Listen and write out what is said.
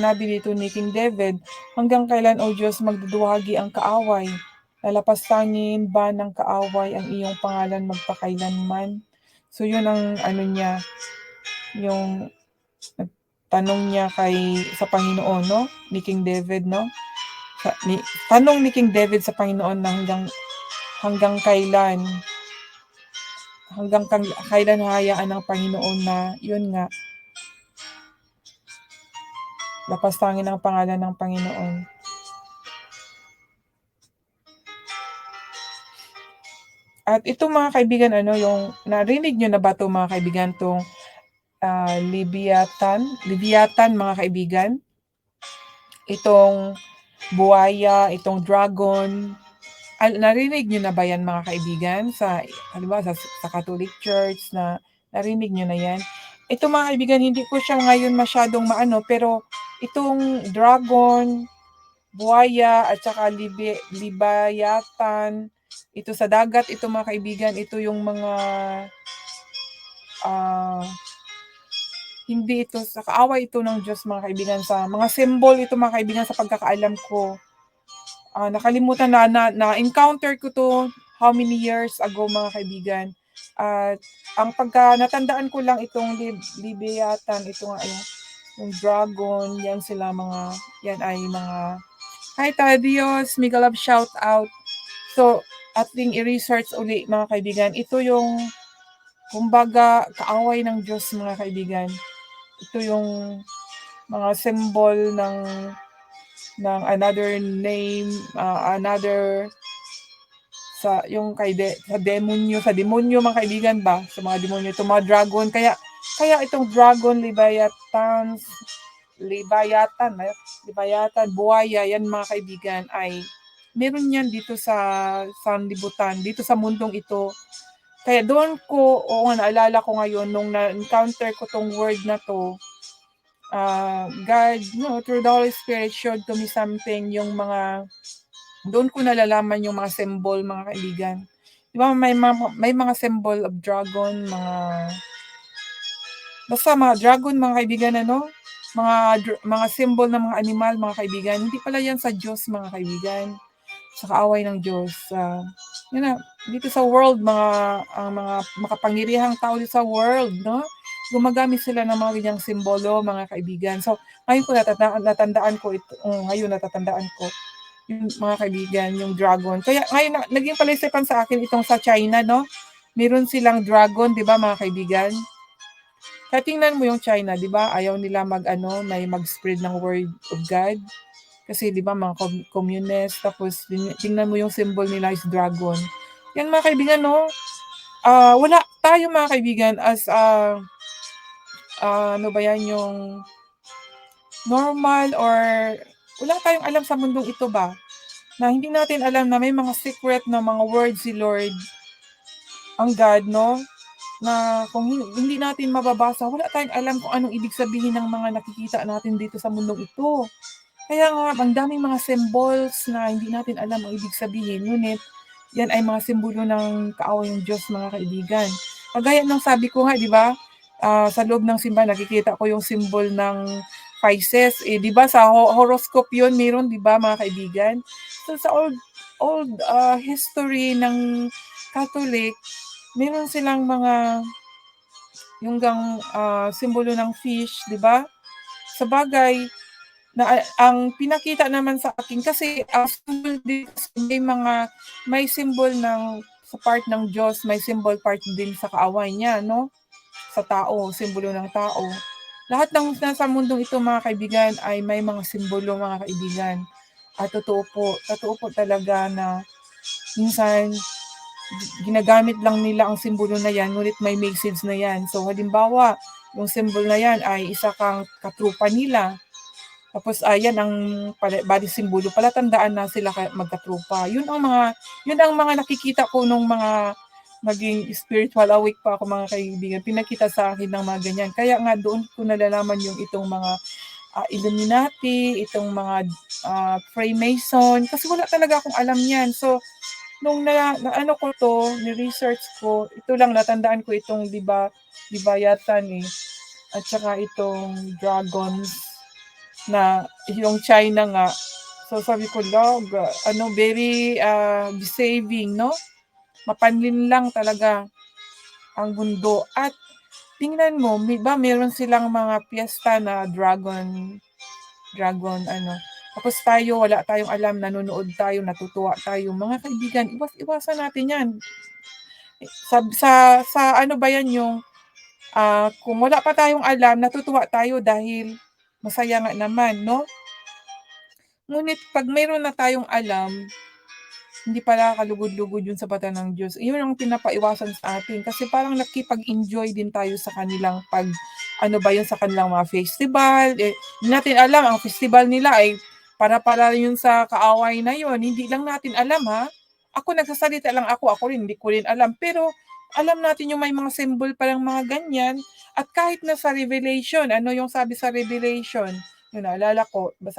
sinabi dito ni King David, hanggang kailan, O Diyos, magduduwagi ang kaaway? Lalapastangin ba ng kaaway ang iyong pangalan magpakailanman? So yun ang ano niya, yung tanong niya kay sa Panginoon, no? Ni King David, no? Sa, ni, tanong ni King David sa Panginoon na hanggang hanggang kailan hanggang kailan hayaan ng Panginoon na yun nga lapastangin ang pangalan ng Panginoon. At ito mga kaibigan, ano, yung narinig nyo na ba ito mga kaibigan, itong uh, Libyatan, Libyatan mga kaibigan? Itong buaya, itong dragon, al, narinig nyo na ba yan mga kaibigan sa, halimbawa sa, sa Catholic Church na narinig nyo na yan? Ito mga kaibigan, hindi ko siya ngayon masyadong maano, pero itong dragon, buaya, at saka libi, libayatan, ito sa dagat, ito mga kaibigan, ito yung mga uh, hindi ito sa kaaway ito ng Diyos mga kaibigan sa mga symbol ito mga kaibigan sa pagkakaalam ko. Uh, nakalimutan na, na na encounter ko to how many years ago mga kaibigan. At uh, ang pagka natandaan ko lang itong lib, Libyatan, ito nga yung, yung dragon, yan sila mga yan ay mga Hi Tadios, mega love shout out. So, ating i-research uli mga kaibigan. Ito yung kumbaga kaaway ng Diyos mga kaibigan. Ito yung mga symbol ng ng another name, uh, another sa yung kay de, sa demonyo, sa demonyo mga kaibigan ba? Sa mga demonyo, itong mga dragon. Kaya kaya itong dragon, Leviathan, Leviathan, Leviathan, buhaya, yan mga kaibigan ay meron yan dito sa sanlibutan, dito sa mundong ito. Kaya doon ko, oo nga, naalala ko ngayon, nung na-encounter ko tong word na to, uh, God, no, through the Holy Spirit showed to me something, yung mga, doon ko nalalaman yung mga symbol, mga kaibigan. Di ba, may, may mga symbol of dragon, mga, basta mga dragon, mga kaibigan, ano, mga mga symbol ng mga animal, mga kaibigan. Hindi pala yan sa Diyos, mga kaibigan sa kaaway ng Diyos. Uh, yun na, dito sa world, mga, ang mga makapangyarihang tao dito sa world, no? Gumagamit sila ng mga ganyang simbolo, mga kaibigan. So, ngayon ko natatandaan, natandaan ko ito, um, ngayon natatandaan ko yung mga kaibigan, yung dragon. Kaya ngayon, na, naging palisipan sa akin itong sa China, no? Meron silang dragon, di ba, mga kaibigan? Kaya tingnan mo yung China, di ba? Ayaw nila mag, ano, may mag-spread ng word of God kasi di ba mga communist, tapos tingnan mo yung symbol nila is dragon. Yan mga kaibigan, no? Uh, wala tayo mga kaibigan as uh, uh, ano ba yan yung normal or wala tayong alam sa mundong ito ba? Na hindi natin alam na may mga secret na mga words si Lord ang God, no? Na kung hindi natin mababasa, wala tayong alam kung anong ibig sabihin ng mga nakikita natin dito sa mundong ito. Kaya nga, ang daming mga symbols na hindi natin alam ang ibig sabihin. Ngunit, yan ay mga simbolo ng kaaway ng Diyos, mga kaibigan. Kagaya ng sabi ko nga, di ba, uh, sa loob ng simbahan, nakikita ko yung symbol ng Pisces. Eh, di ba, sa horoscope yun, meron, di ba, mga kaibigan? So, sa old, old uh, history ng Catholic, meron silang mga yung gang uh, simbolo ng fish, di ba? Sa bagay, na ang pinakita naman sa akin kasi ang symbol may mga may symbol ng sa part ng Diyos, may symbol part din sa kaaway niya, no? Sa tao, simbolo ng tao. Lahat ng nasa mundong ito, mga kaibigan, ay may mga simbolo, mga kaibigan. At totoo po, totoo po talaga na minsan ginagamit lang nila ang simbolo na yan, ngunit may message na yan. So, halimbawa, yung symbol na yan ay isa kang katrupa nila, tapos ayan ang body simbolo pala tandaan na sila magkatrupa. Yun ang mga yun ang mga nakikita ko nung mga maging spiritual awake pa ako mga kaibigan. Pinakita sa akin ng mga ganyan. Kaya nga doon ko nalalaman yung itong mga uh, Illuminati, itong mga uh, Freemason kasi wala talaga akong alam yan. So nung na, na ano ko to, ni-research ko, ito lang natandaan ko itong diba, dibayatan eh. At saka itong dragons na yung China nga. So sabi ko, "Lord, ano very, ah, deceiving 'no?" Mapanlinlang talaga ang mundo at tingnan mo, 'di ba meron silang mga piyesta na dragon dragon ano, tapos tayo wala tayong alam, nanonood tayo, natutuwa tayo. Mga kaibigan, iwas-iwasan natin 'yan. Sab sa sa ano ba 'yan yung, ah, kung wala pa tayong alam, natutuwa tayo dahil masaya nga naman 'no? Ngunit 'pag meron na tayong alam, hindi pala kalugod-lugod yun sa mata ng Diyos. Yun ang pinapaiwasan sa atin kasi parang nakikipag-enjoy din tayo sa kanilang pag ano ba yun, sa kanilang mga festival, eh, natin alam ang festival nila ay para-para yun sa kaaway na yun, hindi lang natin alam, ha. Ako nagsasalita lang ako, ako rin hindi ko rin alam, pero alam natin yung may mga symbol palang mga ganyan. At kahit na sa Revelation, ano yung sabi sa Revelation, yung naalala ko, basa